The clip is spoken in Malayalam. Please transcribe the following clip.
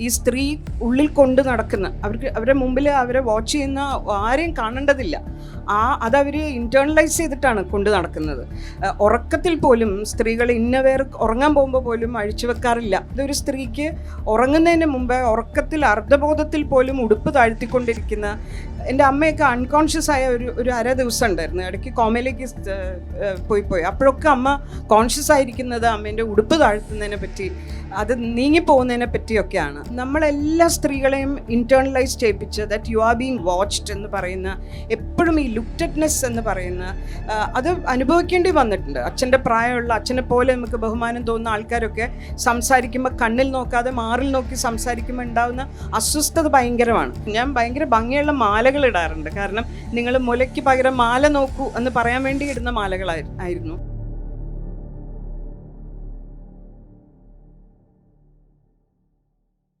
ഈ സ്ത്രീ ഉള്ളിൽ കൊണ്ട് നടക്കുന്ന അവർക്ക് അവരുടെ മുമ്പിൽ അവരെ വാച്ച് ചെയ്യുന്ന ആരെയും കാണേണ്ടതില്ല. ആ അതവർ ഇന്റേർണലൈസ് ചെയ്തിട്ടാണ് കൊണ്ട് നടക്കുന്നത്. ഉറക്കത്തിൽ പോലും സ്ത്രീകൾ ഇന്നവേർ ഉറങ്ങാൻ പോകുമ്പോൾ പോലും അഴിച്ചു വെക്കാറില്ല. ഇതൊരു സ്ത്രീക്ക് ഉറങ്ങുന്നതിന് മുമ്പേ ഉറക്കത്തിൽ അർദ്ധബോധത്തിൽ പോലും ഉടുപ്പ് താഴ്ത്തിക്കൊണ്ടിരിക്കുന്ന എന്റെ അമ്മയൊക്കെ അൺകോൺഷ്യസ് ആയ ഒരു ഒരു അര ദിവസം ഉണ്ടായിരുന്നു. ഇടയ്ക്ക് കോമയിലേക്ക് പോയി പോയി. അപ്പോഴൊക്കെ അമ്മ കോൺഷ്യസ് ആയിരിക്കുന്നത് അമ്മേന്റെ ഉടുപ്പ് താഴ്ത്തുന്നതിനെ പറ്റി അത് നീങ്ങിപ്പോകുന്നതിനെ പറ്റിയൊക്കെയാണ്. നമ്മളെല്ലാ സ്ത്രീകളെയും ഇന്റേർണലൈസ് ചെയ്യിപ്പിച്ച് that you are being watched എന്ന് പറയുന്ന എപ്പോഴും ഈ ലുക്റ്റഡ്നെസ് എന്ന് പറയുന്ന അത് അനുഭവിക്കേണ്ടി വന്നിട്ടുണ്ട്. അച്ഛന്റെ പ്രായമുള്ള അച്ഛനെ പോലെ നമുക്ക് ബഹുമാനം തോന്നുന്ന ആൾക്കാരൊക്കെ സംസാരിക്കുമ്പോൾ കണ്ണിൽ നോക്കാതെ മാറിൽ നോക്കി സംസാരിക്കുമ്പോൾ ഉണ്ടാകുന്ന അസ്വസ്ഥത ഭയങ്കരമാണ്. ഞാൻ ഭയങ്കര ഭംഗിയുള്ള മാലകൾ ഇടാറുണ്ട്. കാരണം നിങ്ങൾ മുലയ്ക്ക് പകരം മാല നോക്കൂ എന്ന് പറയാൻ വേണ്ടി ഇടുന്ന മാലകളായിരുന്നു